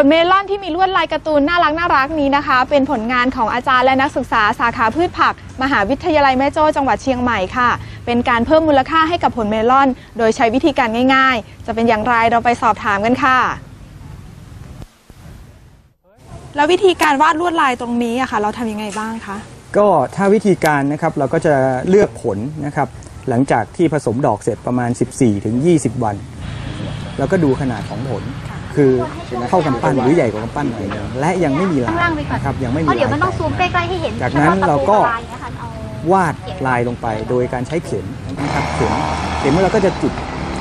ผลเมลอนที่มีลวดลายการ์ตูนน่ารักน่ารักนี้นะคะ เป็นผลงานของอาจารย์และนักศึกษาสาขาพืชผัก มหาวิทยาลัยแม่โจ้จังหวัดเชียงใหม่ค่ะ เป็นการเพิ่มมูลค่าให้กับผลเมลอน โดยใช้วิธีการง่าย ๆ จะเป็นอย่างไรเราไปสอบถามกันค่ะ แล้ววิธีการวาดลวดลายตรงนี้อะค่ะ เราทำยังไงบ้างคะก็ถ้าวิธีการนะครับเราก็จะเลือกผลนะครับหลังจากที่ผสมดอกเสร็จประมาณ 14-20ถึง20วัน แล้วก็ดูขนาดของผล คือเท่ากำปั้นหรือใหญ่กว่ากำปั้นหน่อยนึงและยังไม่มีลาข้างล่างไปก่อนนะครับยังไม่เพมีราะเดี๋ยวมันลาต้องซูมใกล้ๆให้เห็นจากนั้นเราก็ลายนะคะเอาวาดลายลงไปโดยการใช้เข็มนะครับเข็มเข็มเราก็จะจุด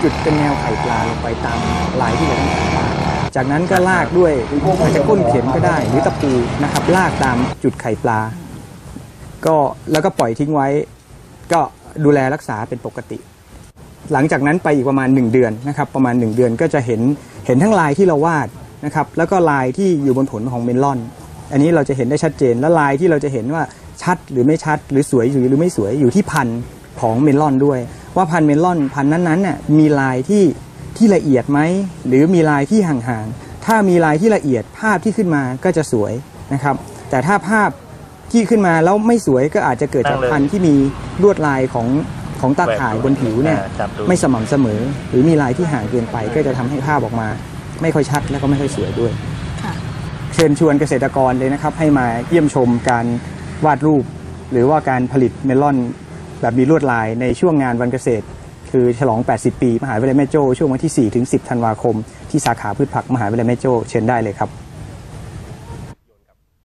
จุดเป็นแนวไข่ปลาลงไปตามลายที่เราต้องการจากนั้นก็ลากด้วยอาจจะก้นเข็มก็ได้ หรือตะปูนะครับ ลากตามจุดไข่ปลา ก็แล้วก็ปล่อยทิ้งไว้ ก็ดูแลรักษาเป็นปกติ หลังจากนั้นไปอีกประมาณ 1 เดือนนะครับ ประมาณ 1 เดือนก็จะเห็น เห็นทั้งลายที่เราวาดนะครับแล้วก็ลายที่อยู่บนผลของเมลอน อันนี้เราจะเห็นได้ชัดเจน และลายที่เราจะเห็นว่าชัดหรือไม่ชัด หรือสวยหรือไม่สวยอยู่ที่พันธุ์ของเมลอนด้วย ว่าพันธุ์เมลอนพันธุ์นั้นๆน่ะมีลายที่ที่ละเอียดไหมหรือมีลายที่ห่างๆถ้ามีลายที่ละเอียดภาพที่ขึ้นมาก็จะสวยนะครับแต่ถ้าภาพที่ขึ้นมาแล้วไม่สวยก็อาจจะเกิดจากพันธุ์ที่มีลวดลายของ ของตาข่ายบนผิวเนี่ยจับดูไม่สม่ำเสมอ หรือมีลายที่ห่างเกินไปก็จะทำให้ภาพออกมา ไม่ค่อยชัดและก็ไม่ค่อยสวยด้วยค่ะเชิญชวนเกษตรกรเลยนะครับ ให้มาเยี่ยมชมการวาดรูป หรือว่าการผลิตเมลอนแบบมีลวดลายในช่วงงานวันเกษตร คือฉลอง 80 ปี มหาวิทยาลัยแม่โจ้ช่วงวันที่ 4 ถึง 10 ธันวาคม ที่สาขาพืชผักมหาวิทยาลัยแม่โจ้เชิญได้เลยครับ